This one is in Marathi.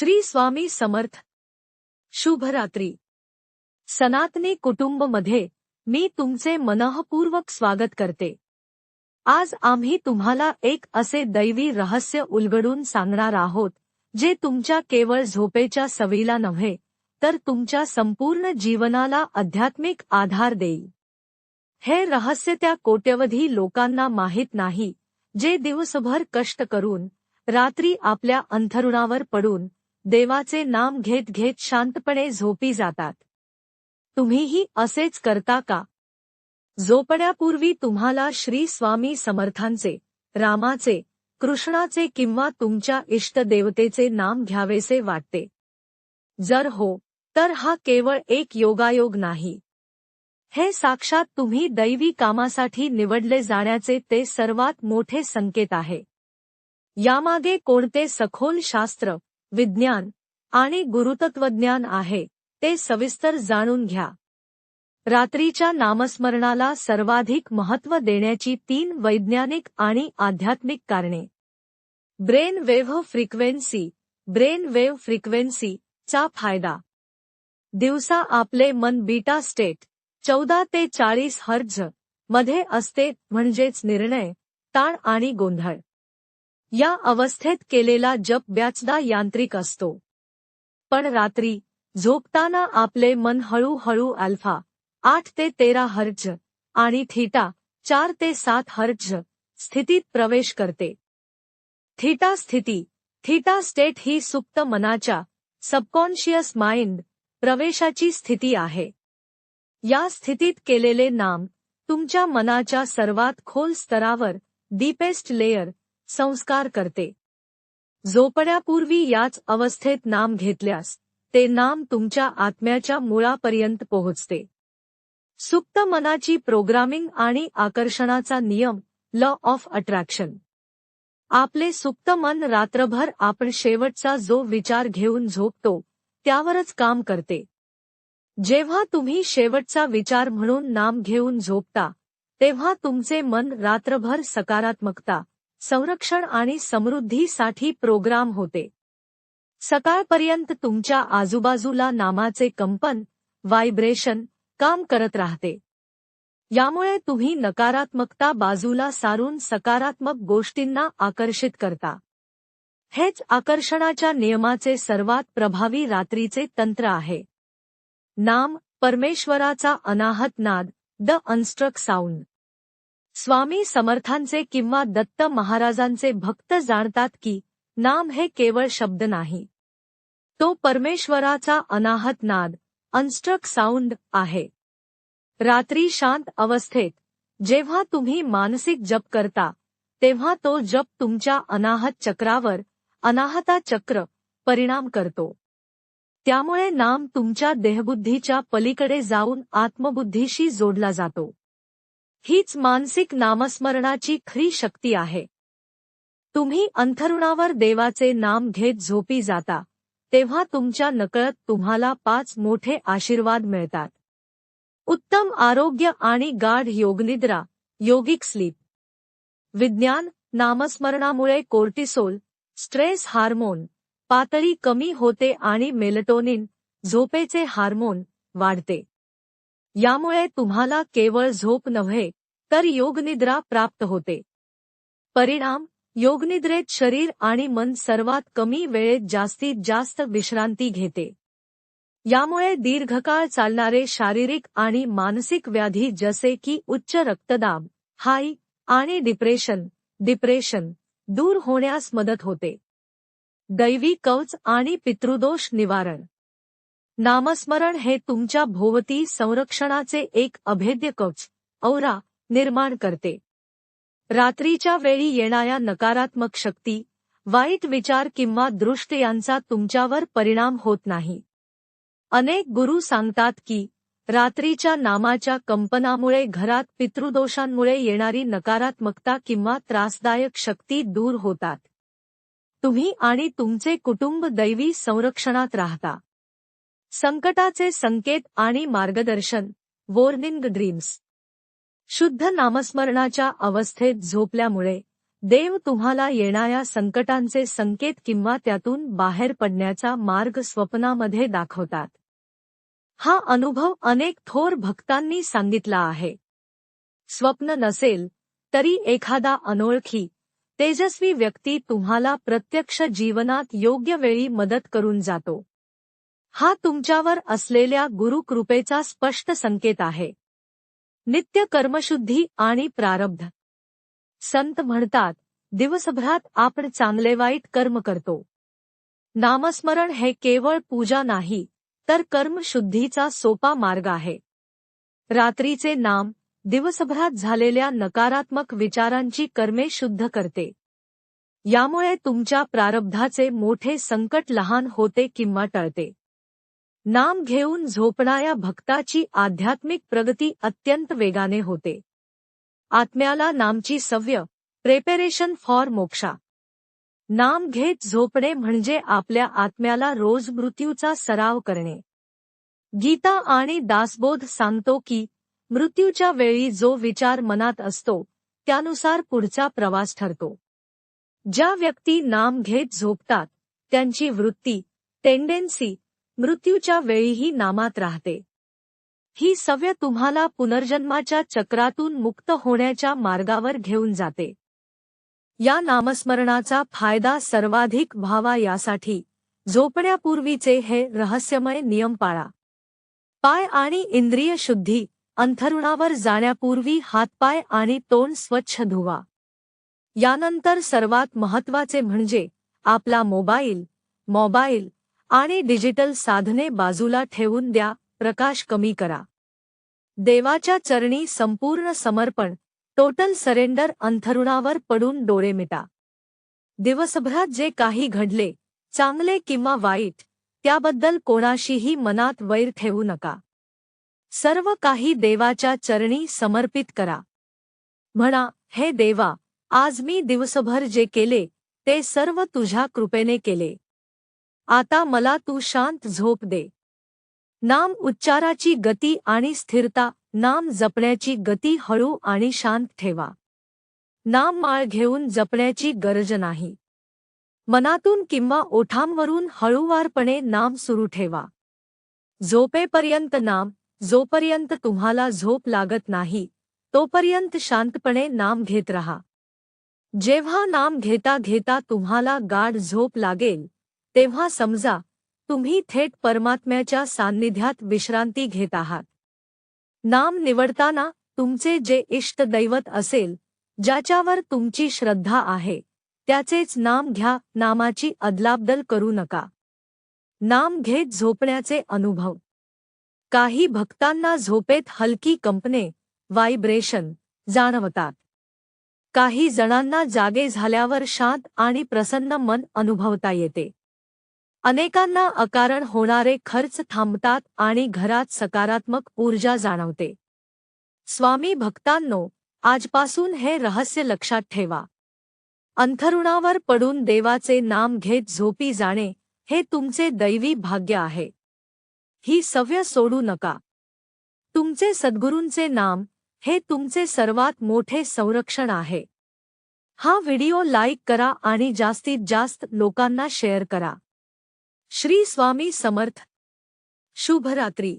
श्री स्वामी समर्थ. शुभरात्री. सनातनी कुटुंबमध्ये मी तुमचे मनःपूर्वक स्वागत करते. आज आम्ही तुम्हाला एक असे दैवी रहस्य उलगडून सांगणार आहोत जे तुमच्या केवळ झोपेच्या सवयीला नव्हे तर तुमच्या संपूर्ण जीवनाला आध्यात्मिक आधार देईल. हे रहस्य त्या कोट्यवधी लोकांना माहीत नाही जे दिवसभर कष्ट करून रात्री आपल्या अंथरुणावर पडून देवाचे नाम घेत घेत शांतपणे झोपी जातात. तुम्हीही असेच करता का? झोपण्यापूर्वी तुम्हाला श्री स्वामी समर्थांचे रामाचे कृष्णाचे किंवा तुमच्या इष्टदेवतेचे नाम घ्यावेसे वाटते. जर हो तर हा केवळ एक योगायोग नाही. हे साक्षात तुम्ही दैवी कामासाठी निवडले जाण्याचे ते सर्वात मोठे संकेत आहे. यामागे कोणते सखोल शास्त्र विज्ञान आणि गुरुतत्वज्ञान आहे ते सविस्तर जाणून घ्या. रात्रीच्या नामस्मरणाला सर्वाधिक महत्त्व देण्याची तीन वैज्ञानिक आणि आध्यात्मिक कारणे. Brain wave frequency brain wave frequency चा फायदा. दिवसा आपले मन बीटा स्टेट चौदा ते चाळीस हर्जमध्ये असते म्हणजेच निर्णय ताण आणि गोंधळ. या अवस्थेत केलेला जप ब्याचदा यांत्रिक असतो. पण रात्री झोपताना आपले मन हळूहळू अल्फा आठ ते तेरा हर्ज आणि थीटा चार ते सात हर्ज स्थितीत प्रवेश करते. थीटा स्थिती थीटा स्टेट ही सुप्त मनाच्या सबकॉन्शियस माइंड प्रवेशाची स्थिती आहे. या स्थितीत केलेले नाम तुमच्या मनाच्या सर्वात खोल स्तरावर डीपेस्ट लेयर संस्कार करते. झोपण्यापूर्वी याच अवस्थेत नाम घेतल्यास ते नाम तुमच्या आत्म्याच्या मुळापर्यंत पोहोचते. सुप्त मनाची प्रोग्रामिंग आणि आकर्षणाचा नियम लॉ ऑफ अट्रॅक्शन. आपले सुप्त मन रात्रभर आपण शेवटचा जो विचार घेऊन झोपतो त्यावरच काम करते. जेव्हा तुम्ही शेवटचा विचार म्हणून नाम घेऊन झोपता तेव्हा तुमचे मन रात्रभर सकारात्मकता संरक्षण आणि समृद्धीसाठी प्रोग्राम होते. सकाळपर्यंत तुमच्या आजूबाजूला नामाचे कंपन व्हायब्रेशन काम करत राहते. यामुळे तुम्ही नकारात्मकता बाजूला सारून सकारात्मक गोष्टींना आकर्षित करता. हेच आकर्षणाच्या नियमाचे सर्वात प्रभावी रात्रीचे तंत्र आहे. नाम परमेश्वराचा अनाहत नाद द अनस्ट्रक साऊंड. स्वामी समर्थांचे किंवा दत्त महाराजांचे भक्त जाणतात की, नाम हे केवळ शब्द नाही. तो परमेश्वराचा अनाहत नाद अनस्ट्रक साऊंड आहे. रात्री शांत अवस्थेत, जेव्हा तुम्ही मानसिक जप करता, तेव्हा तो जप तुमच्या अनाहत चक्रावर, अनाहता चक्र, परिणाम करतो. त्यामुळे नाम तुमच्या देहबुद्धीच्या पलीकडे जाऊन आत्मबुद्धीशी जोडला जातो. हीच मानसिक नामस्मरणाची खरी शक्ती आहे. तुम्ही अंथरुणावर देवाचे नाम घेत झोपी जाता तेव्हा तुमच्या नकळत तुम्हाला पाच मोठे आशीर्वाद मिळतात. उत्तम आरोग्य आणि गाढ योगनिद्रा योगिक स्लीप. विज्ञान नामस्मरणामुळे कोर्टिसोल स्ट्रेस हार्मोन पातळी कमी होते आणि मेलटोनिन झोपेचे हार्मोन वाढते. यामुळे तुम्हाला केवळ झोप नव्हे तर योगनिद्रा प्राप्त होते. परिणाम योगनिद्रेत शरीर आणि मन सर्वात कमी वेळेत जास्तीत जास्त विश्रांती घेते. यामुळे दीर्घकाळ चालणारे शारीरिक आणि मानसिक व्याधी जसे की उच्च रक्तदाब हाय आणि डिप्रेशन डिप्रेशन दूर होण्यास मदत होते. दैवी कवच आणि पितृदोष निवारण. नामस्मरण हे तुमच्या भोवती संरक्षणाचे एक अभेद्य कवच औरा निर्माण करते. रात्रीच्या वेळी येणाऱ्या नकारात्मक शक्ती वाईट विचार किंवा दृष्ट यांचा तुमच्यावर परिणाम होत नाही. अनेक गुरु सांगतात की रात्रीच्या नामाच्या कंपनामुळे घरात पितृदोषांमुळे येणारी नकारात्मकता किंवा त्रासदायक शक्ती दूर होतात. तुम्ही आणि तुमचे कुटुंब दैवी संरक्षणात राहता. संकटाचे संकेत आणि मार्गदर्शन. Warning dreams. शुद्ध नामस्मरणाच्या अवस्थेत झोपल्यामुळे देव तुम्हाला येणाऱ्या संकटांचे संकेत किंवा त्यातून बाहेर पडण्याचा मार्ग स्वप्नामध्ये दाखवतात. हा अनुभव अनेक थोर भक्तांनी सांगितला आहे. स्वप्न नसेल तरी एखादा अनोळखी तेजस्वी व्यक्ती तुम्हाला प्रत्यक्ष जीवनात योग्य वेळी मदत करून जातो. हा तुमच्यावर असलेल्या गुरुकृपेचा स्पष्ट संकेत आहे. नित्य कर्मशुद्धी आणि प्रारब्ध. संत म्हणतात दिवसभरात आपण चांगले वाईट कर्म करतो. नामस्मरण हे केवळ पूजा नाही तर कर्मशुद्धीचा सोपा मार्ग आहे. रात्रीचे नाम दिवसभरात झालेल्या नकारात्मक विचारांची कर्मे शुद्ध करते. यामुळे तुमच्या प्रारब्धाचे मोठे संकट लहान होते किंवा टळते. नाम घेऊन झोपणाऱ्या भक्ताची आध्यात्मिक प्रगती अत्यंत वेगाने होते. आत्म्याला नामची सव्य प्रेपेरेशन फॉर मोक्षा. नाम घेत झोपणे म्हणजे आपल्या आत्म्याला रोज मृत्यूचा सराव करणे. गीता आणि दासबोध सांगतो की मृत्यूच्या वेळी जो विचार मनात असतो त्यानुसार पुढचा प्रवास ठरतो. ज्या व्यक्ती नाम घेत झोपतात त्यांची वृत्ती टेंडेन्सी मृत्यूच्या वेळीही नामात राहते. ही सव्य तुम्हाला पुनर्जन्माच्या चक्रातून मुक्त होण्याच्या मार्गावर घेऊन जाते. या नामस्मरणाचा फायदा सर्वाधिक व्हावा यासाठी झोपण्यापूर्वीचे हे रहस्यमय नियम पाळा. पाय आणि इंद्रिय शुद्धी अंथरुणावर जाण्यापूर्वी हातपाय आणि तोंड स्वच्छ धुवा. यानंतर सर्वात महत्त्वाचे म्हणजे आपला मोबाईल मोबाईल आणि डिजिटल साधने बाजूला ठेवून द्या प्रकाश कमी करा. देवाच्या चरणी संपूर्ण समर्पण टोटल सरेंडर अंथरुणावर पडून डोळे मिटा. दिवसभरात जे काही घडले चांगले किंवा वाईट त्याबद्दल कोणाशीही मनात वैर ठेवू नका. सर्व काही देवाच्या चरणी समर्पित करा. म्हणा हे देवा आज मी दिवसभर जे केले ते सर्व तुझ्या कृपेने केले. आता मला तू शांत झोप दे. नाम उच्चाराची गती आणि स्थिरता नाम जपण्याची गती हळू आणि शांत ठेवा. नाम माळ घेऊन जपण्याची गरज नाही. मनातून किंवा ओठांवरून हळूवारपणे नाम सुरू ठेवा. झोपेपर्यंत नाम जोपर्यंत तुम्हाला झोप लागत नाही तोपर्यंत शांतपणे नाम घेत रहा. जेव्हा नाम घेता घेता तुम्हाला गाढ झोप लागेल तेव्हा समजा तुम्ही थेट परमात्म्याच्या सान्निध्यात विश्रांती घेत आहात. नाम निवडताना तुमचे जे इष्ट दैवत असेल ज्याच्यावर तुमची श्रद्धा आहे त्याचेच नाम घ्या नामाची अदलाबदल करू नका. नाम घेत झोपण्याचे अनुभव. काही भक्तांना झोपेत हलकी कंपने व्हायब्रेशन जाणवतात. काही जणांना जागे झाल्यावर शांत आणि प्रसन्न मन अनुभवता येते. अनेकांना अकारण होणारे खर्च थांबतात आणि घरात सकारात्मक ऊर्जा जाणवते. स्वामी भक्तांनो आजपासून हे रहस्य लक्षात ठेवा. अंथरुणावर पडून देवाचे नाम घेत झोपी जाणे हे तुमचे दैवी भाग्य आहे. ही सव्य सोडू नका. तुमचे सद्गुरूंचे नाम हे तुमचे सर्वात मोठे संरक्षण आहे. हा व्हिडिओ लाईक करा आणि जास्तीत जास्त लोकांना शेअर करा. श्री स्वामी समर्थ. शुभरात्री.